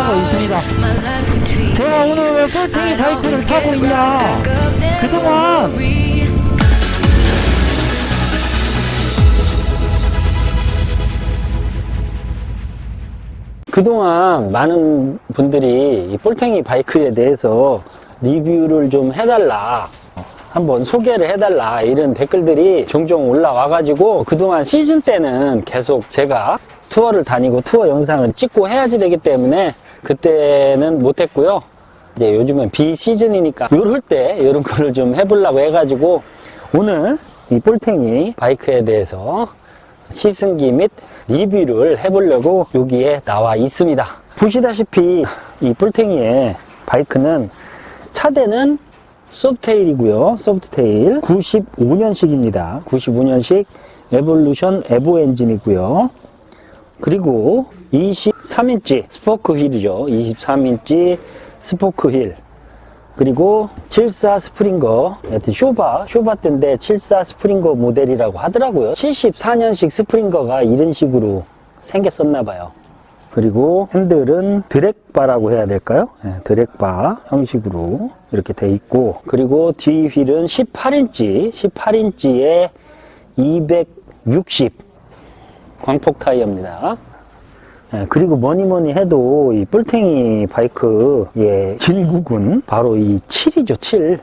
타고 있습니다. 제가 오늘 왜 꿀탱이 바이크를 타고 있냐? 그동안 그동안 많은 분들이 이 볼탱이 바이크에 대해서 리뷰를 좀 해달라. 한번 소개를 해달라. 이런 댓글들이 종종 올라와가지고 그동안 시즌 때는 계속 제가 투어를 다니고 투어 영상을 찍고 해야지 되기 때문에 그때는 못했고요. 이제 요즘은 비시즌이니까 요럴 때 이런 거를 좀 해보려고 해가지고 오늘 이 볼탱이 바이크에 대해서 시승기 및 리뷰를 해보려고 여기에 나와 있습니다. 보시다시피 이 뿔탱이의 바이크는 차대는 소프테일이고요. 소프트테일 95년식입니다. 95년식 에볼루션 에보 엔진이고요. 그리고 23인치 스포크 휠이죠. 23인치 스포크 휠. 그리고 74 스프링거, 하여튼 쇼바, 쇼바 때인데 74 스프링거 모델이라고 하더라고요. 74년식 스프링거가 이런 식으로 생겼었나봐요. 그리고 핸들은 드랙바라고 해야 될까요? 네, 드랙바 형식으로 이렇게 돼 있고, 그리고 뒤 휠은 18인치, 18인치에 260 광폭 타이어입니다. 예, 그리고 뭐니 뭐니 해도 이 뿔탱이 바이크의 진국은 바로 이 7이죠, 7.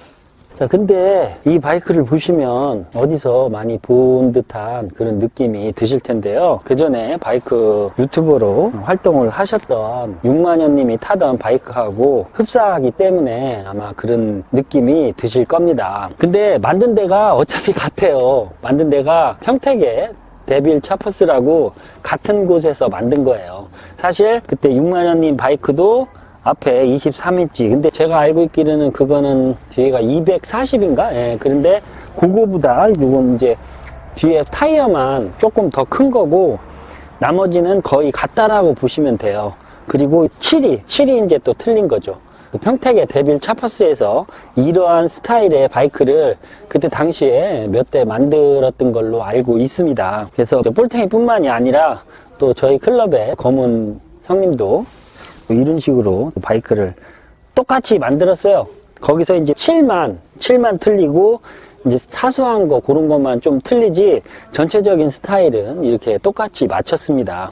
자, 근데 이 바이크를 보시면 어디서 많이 본 듯한 그런 느낌이 드실 텐데요. 그 전에 바이크 유튜버로 활동을 하셨던 6만여 님이 타던 바이크하고 흡사하기 때문에 아마 그런 느낌이 드실 겁니다. 근데 만든 데가 어차피 같아요. 만든 데가 평택에 데빌 차퍼스라고 같은 곳에서 만든 거예요. 사실 그때 6만원님 바이크도 앞에 23인치. 근데 제가 알고 있기로는 그거는 뒤에가 240인가? 예, 그런데 그거보다 이건 이제 뒤에 타이어만 조금 더 큰 거고 나머지는 거의 같다라고 보시면 돼요. 그리고 7이, 7이 이제 또 틀린 거죠. 그 평택의 데빌 차퍼스에서 이러한 스타일의 바이크를 그때 당시에 몇 대 만들었던 걸로 알고 있습니다. 그래서 볼탱이 뿐만이 아니라 또 저희 클럽의 검은 형님도 뭐 이런 식으로 바이크를 똑같이 만들었어요. 거기서 이제 7만, 7만 틀리고 이제 사소한 거 그런 것만 좀 틀리지 전체적인 스타일은 이렇게 똑같이 맞췄습니다.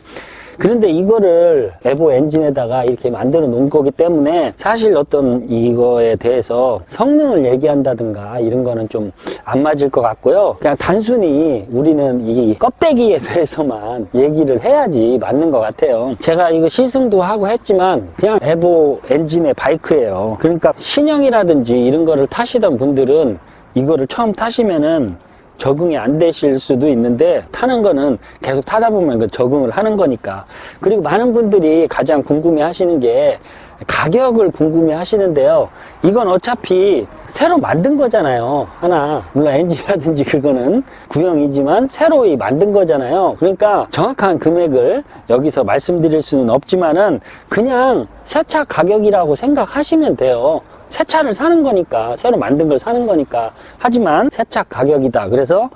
그런데 이거를 에보 엔진에다가 이렇게 만들어 놓은 거기 때문에 사실 어떤 이거에 대해서 성능을 얘기한다든가 이런 거는 좀 안 맞을 것 같고요. 그냥 단순히 우리는 이 껍데기에 대해서만 얘기를 해야지 맞는 것 같아요. 제가 이거 시승도 하고 했지만 그냥 에보 엔진의 바이크예요. 그러니까 신형이라든지 이런 거를 타시던 분들은 이거를 처음 타시면은 적응이 안 되실 수도 있는데 타는 거는 계속 타다 보면 그 적응을 하는 거니까. 그리고 많은 분들이 가장 궁금해 하시는 게 가격을 궁금해 하시는데요. 이건 어차피 새로 만든 거잖아요. 하나 물론 엔진이라든지 그거는 구형이지만 새로 이 만든 거잖아요. 그러니까 정확한 금액을 여기서 말씀드릴 수는 없지만은 그냥 새 차 가격이라고 생각하시면 돼요 새 차를 사는 거니까 새로 만든 걸 사는 거니까. 하지만 새 차 가격이다. 그래서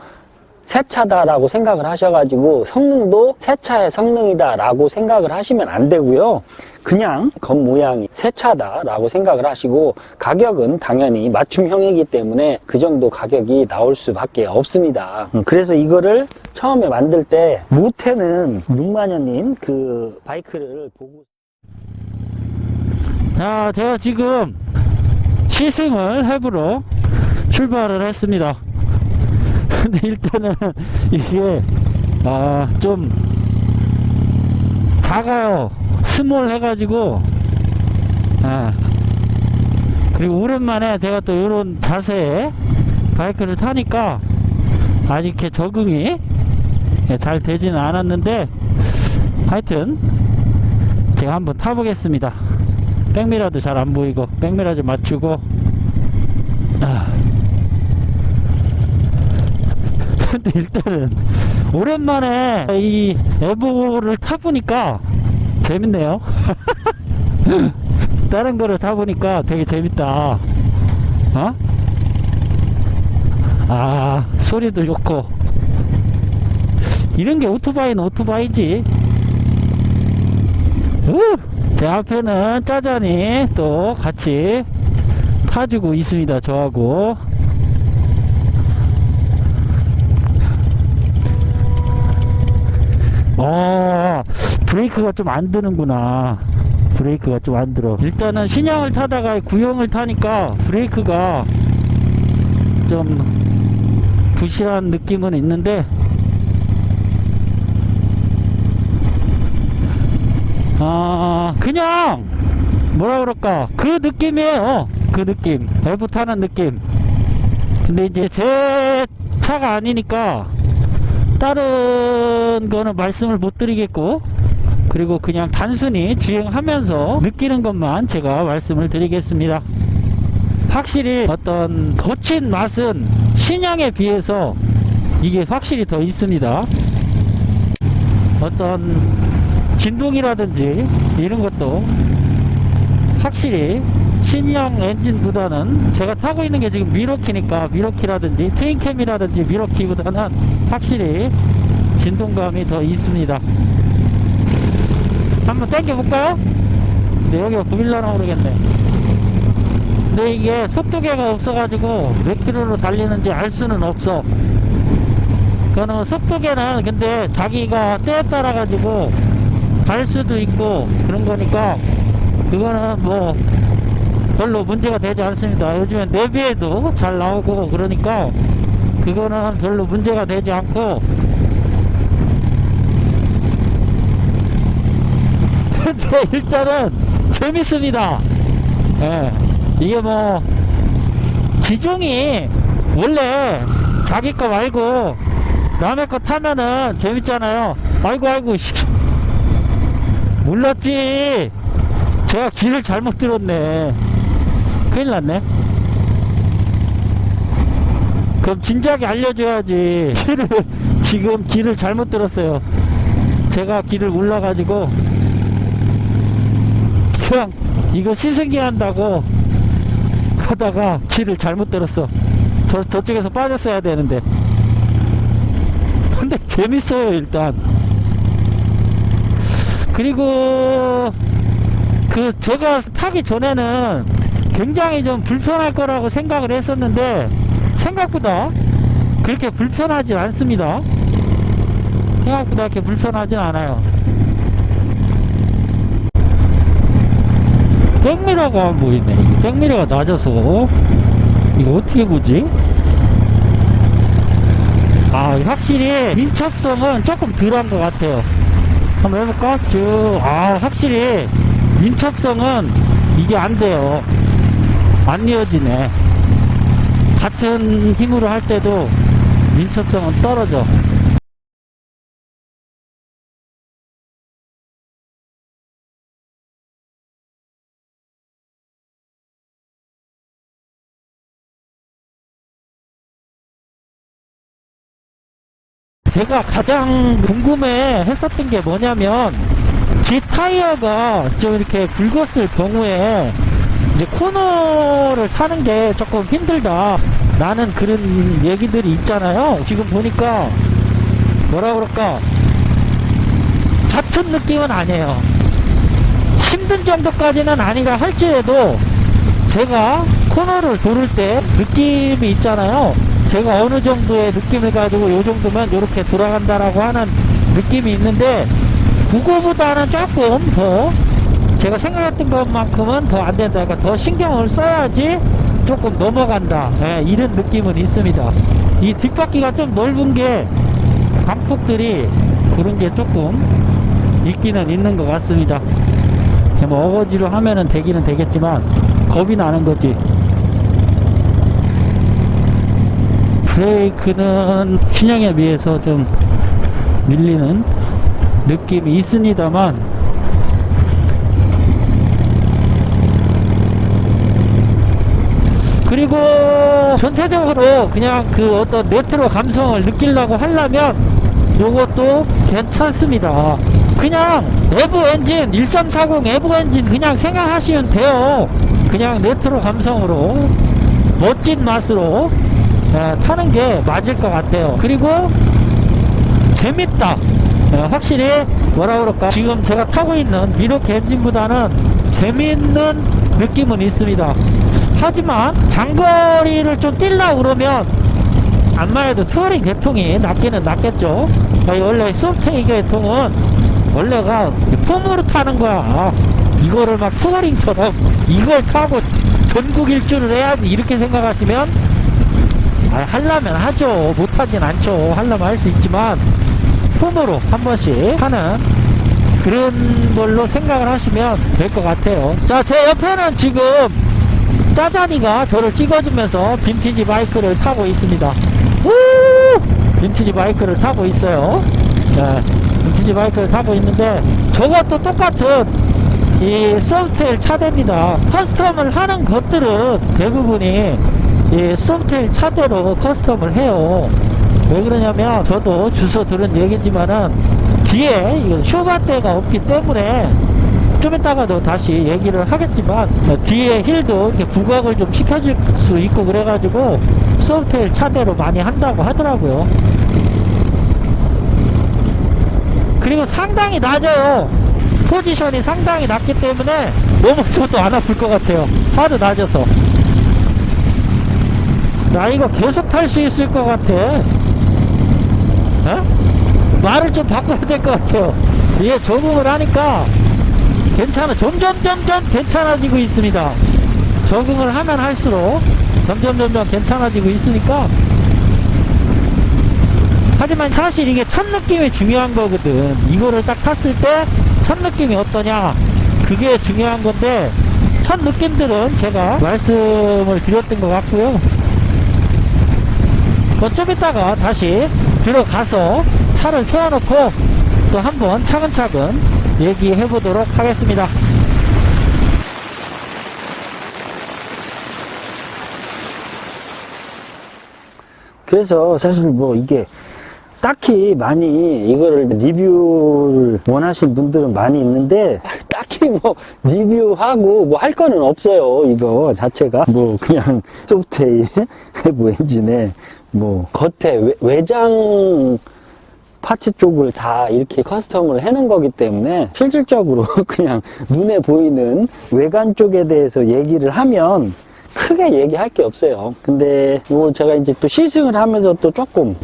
새 차다라고 생각을 하셔가지고 성능도 새 차의 성능이다라고 생각을 하시면 안 되고요. 그냥 겉 모양이 새 차다라고 생각을 하시고 가격은 당연히 맞춤형이기 때문에 그 정도 가격이 나올 수밖에 없습니다. 음, 그래서 이거를 처음에 만들 때 모태는 6만여님 그 바이크를 보고 자, 제가 지금 시승을 해보러 출발을 했습니다. 근데 일단은 이게 아, 좀 작아요. 스몰 해가지고 아, 그리고 오랜만에 제가 또 이런 자세에 바이크를 타니까 아직 이렇게 적응이 예, 잘 되지는 않았는데 하여튼 제가 한번 타보겠습니다. 백미라도 잘 안 보이고 백미라 좀 맞추고 아. 근데 일단은 오랜만에 이 에보를 타보니까 재밌네요 다른 거를 타보니까 되게 재밌다 어? 아 소리도 좋고 이런 게 오토바이는 오토바이지. 앞에는 짜잔이 또 같이 타주고 있습니다. 저하고. 어, 브레이크가 좀 안 드는구나. 브레이크가 좀 안 들어. 일단은 신형을 타다가 구형을 타니까 브레이크가 좀 부실한 느낌은 있는데, 아, 그냥, 뭐라 그럴까. 그 느낌이에요. 그 느낌. 엘브 타는 느낌. 근데 이제 제 차가 아니니까, 다른 거는 말씀을 못 드리겠고, 그리고 그냥 단순히 주행하면서 느끼는 것만 제가 말씀을 드리겠습니다. 확실히 어떤 거친 맛은 신형에 비해서 이게 확실히 더 있습니다. 어떤 진동이라든지 이런 것도 확실히 신형 엔진보다는 제가 타고 있는 게 지금 미러키니까 미러키라든지 트윈캠이라든지 미러키보다는 확실히 진동감이 더 있습니다. 한번 당겨볼까요? 근데 여기가 9일라나 모르겠네. 근데 이게 속도계가 없어가지고 몇 킬로로 달리는지 알 수는 없어. 그거는 속도계는 근데 자기가 때에 따라 가지고 갈 수도 있고 그런 거니까 그거는 뭐 별로 문제가 되지 않습니다. 요즘엔 내비에도 잘 나오고 그러니까 그거는 별로 문제가 되지 않고 근데 일단은 재밌습니다. 예. 이게 뭐 기종이 원래 자기 거 말고 남의 거 타면은 재밌잖아요. 아이고 아이고 씨. 몰랐지. 제가 길을 잘못 들었네. 큰일 났네. 그럼 진작에 알려줘야지. 길을 지금 길을 잘못 들었어요. 제가 길을 몰라가지고 그냥 이거 시승기 한다고 하다가 길을 잘못 들었어. 저, 저쪽에서 빠졌어야 되는데. 근데 재밌어요, 일단. 그리고 그 제가 타기 전에는 굉장히 좀 불편할 거라고 생각을 했었는데 생각보다 그렇게 불편하지 않습니다. 생각보다 그렇게 불편하진 않아요. 백미러가 안 보이네. 백미러가 낮아서 이거 어떻게 보지? 아 확실히 민첩성은 조금 덜한 것 같아요. 한번 해볼까? 쭉. 아 확실히 민첩성은 이게 안 돼요. 안 이어지네. 같은 힘으로 할 때도 민첩성은 떨어져. 제가 가장 궁금해 했었던 게 뭐냐면 뒷 타이어가 좀 이렇게 굵었을 경우에 이제 코너를 타는 게 조금 힘들다. 라는 그런 얘기들이 있잖아요. 지금 보니까 뭐라 그럴까? 같은 느낌은 아니에요. 힘든 정도까지는 아니라 할지라도 제가 코너를 도를 때 느낌이 있잖아요. 제가 어느 정도의 느낌을 가지고 요 정도면 이렇게 돌아간다라고 하는 느낌이 있는데 그거보다는 조금 더 제가 생각했던 것만큼은 더 안 된다. 그러니까 더 신경을 써야지 조금 넘어간다. 예, 이런 느낌은 있습니다. 이 뒷바퀴가 좀 넓은 게 강폭들이 그런 게 조금 있기는 있는 것 같습니다. 뭐 어거지로 하면은 되기는 되겠지만 겁이 나는 거지. 브레이크는 신형에 비해서 좀 밀리는 느낌이 있습니다만 그리고 전체적으로 그냥 그 어떤 네트로 감성을 느끼려고 하려면 요것도 괜찮습니다. 그냥 에브 엔진 1340 에브 엔진 그냥 생각하시면 돼요. 그냥 네트로 감성으로 멋진 맛으로 예, 타는 게 맞을 것 같아요. 그리고 재밌다. 예, 확실히 뭐라 그럴까 지금 제가 타고 있는 미로키 엔진보다는 재밌는 느낌은 있습니다. 하지만 장거리를 좀 뛸라 그러면 안만 해도 투어링 계통이 낫기는 낫겠죠. 원래 소프트웨어 계통은 원래가 폼으로 타는 거야. 이거를 막 투어링처럼 이걸 타고 전국 일주를 해야지 이렇게 생각하시면 아, 하려면 하죠. 못하진 않죠. 하려면 할 수 있지만 폼으로 한 번씩 하는 그런 걸로 생각을 하시면 될 것 같아요. 자, 제 옆에는 지금 짜잔이가 저를 찍어주면서 빈티지 바이크를 타고 있습니다. 우! 빈티지 바이크를 타고 있어요. 네, 빈티지 바이크를 타고 있는데 저것도 똑같은 이 소프트웨어 차대입니다. 커스텀을 하는 것들은 대부분이 이 소프트웨어 차대로 커스텀을 해요. 왜 그러냐면 저도 주소 들은 얘기지만은 뒤에 쇼바대가 없기 때문에 좀 이따가도 다시 얘기를 하겠지만 어, 뒤에 힐도 이렇게 부각을 좀 시켜줄 수 있고 그래가지고 소프트웨어 차대로 많이 한다고 하더라고요. 그리고 상당히 낮아요. 포지션이 상당히 낮기 때문에 너무 저도 안 아플 것 같아요. 하도 낮아서. 나 이거 계속 탈 수 있을 것 같아. 어? 말을 좀 바꿔야 될 것 같아요. 이게 적응을 하니까 괜찮아. 점점, 점점 괜찮아지고 있습니다. 적응을 하면 할수록 점점, 점점 괜찮아지고 있으니까. 하지만 사실 이게 첫 느낌이 중요한 거거든. 이거를 딱 탔을 때 첫 느낌이 어떠냐. 그게 중요한 건데, 첫 느낌들은 제가 말씀을 드렸던 것 같고요. 뭐좀 이따가 다시 들어가서 차를 세워놓고 또 한번 차근차근 얘기해 보도록 하겠습니다. 그래서 사실 뭐 이게 딱히 많이 이거를 리뷰를 원하시는 분들은 많이 있는데 딱히 뭐 리뷰하고 뭐 할 거는 없어요 이거 자체가 뭐 그냥 소프트웨어 해부 엔진에 뭐 겉에 외, 외장 파츠 쪽을 다 이렇게 커스텀을 해놓은 거기 때문에 실질적으로 그냥 눈에 보이는 외관 쪽에 대해서 얘기를 하면 크게 얘기할 게 없어요. 근데 뭐 제가 이제 또 시승을 하면서 또 조금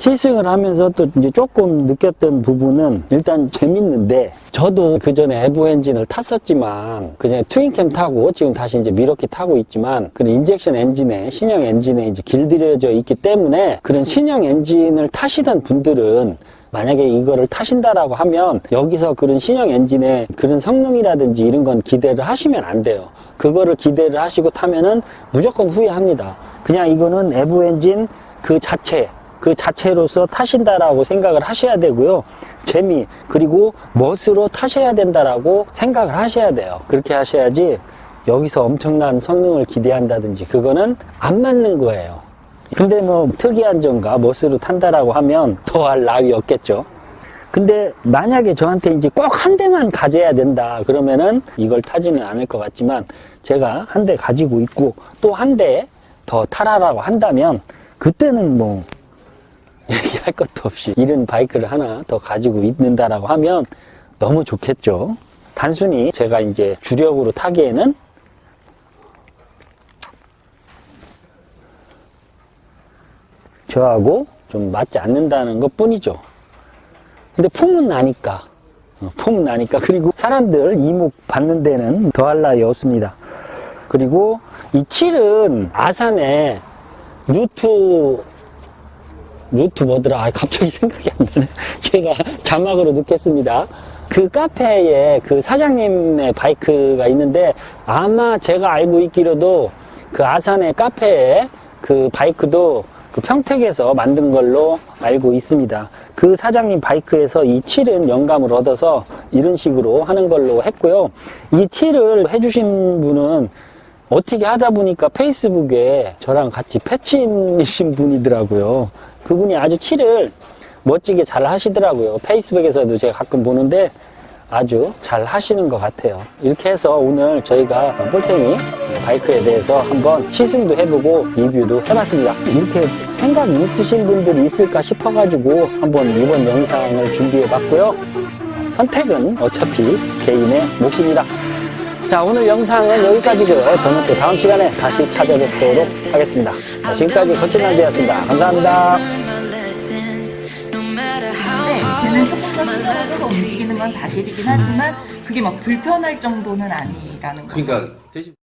시승을 하면서 또 이제 조금 느꼈던 부분은 일단 재밌는데 저도 그 전에 에브 엔진을 탔었지만 그 전에 트윈캠 타고 지금 다시 이제 미러키 타고 있지만 그런 인젝션 엔진에 신형 엔진에 이제 길들여져 있기 때문에 그런 신형 엔진을 타시던 분들은 만약에 이거를 타신다라고 하면 여기서 그런 신형 엔진의 그런 성능이라든지 이런 건 기대를 하시면 안 돼요. 그거를 기대를 하시고 타면은 무조건 후회합니다. 그냥 이거는 에브 엔진 그 자체 그 자체로서 타신다라고 생각을 하셔야 되고요. 재미 그리고 멋으로 타셔야 된다라고 생각을 하셔야 돼요. 그렇게 하셔야지 여기서 엄청난 성능을 기대한다든지 그거는 안 맞는 거예요. 근데 뭐 특이한 점과 멋으로 탄다라고 하면 더할 나위 없겠죠. 근데 만약에 저한테 이제 꼭 한 대만 가져야 된다 그러면은 이걸 타지는 않을 것 같지만 제가 한 대 가지고 있고 또 한 대 더 타라라고 한다면 그때는 뭐 얘기할 것도 없이 이런 바이크를 하나 더 가지고 있는다라고 하면 너무 좋겠죠. 단순히 제가 이제 주력으로 타기에는 저하고 좀 맞지 않는다는 것 뿐이죠. 근데 폼은 나니까. 어, 폼은 나니까. 그리고 사람들 이목 받는 데는 더할 나위 없습니다. 그리고 이 7은 아산에 루트 뭐더라? 아, 갑자기 생각이 안 나네. 제가 자막으로 넣겠습니다. 그 카페에 그 사장님의 바이크가 있는데 아마 제가 알고 있기로도 그 아산의 카페에 그 바이크도 그 평택에서 만든 걸로 알고 있습니다. 그 사장님 바이크에서 이 7은 영감을 얻어서 이런 식으로 하는 걸로 했고요. 이 7을 해주신 분은 어떻게 하다 보니까 페이스북에 저랑 같이 패친이신 분이더라고요. 그분이 아주 칠을 멋지게 잘 하시더라고요. 페이스북에서도 제가 가끔 보는데 아주 잘 하시는 것 같아요. 이렇게 해서 오늘 저희가 볼탱이 바이크에 대해서 한번 시승도 해보고 리뷰도 해봤습니다. 이렇게 생각이 있으신 분들이 있을까 싶어가지고 한번 이번 영상을 준비해봤고요. 선택은 어차피 개인의 몫입니다. 자, 오늘 영상은 여기까지고요. 저는 또 다음 시간에 다시 찾아뵙도록 하겠습니다. 자, 지금까지 거친남자였습니다. 감사합니다. 네, 쟤는 조금 더 신경을 써서 움직이는 건 사실이긴 하지만 그게 막 불편할 정도는 아니라는 거죠. 그러니까 대신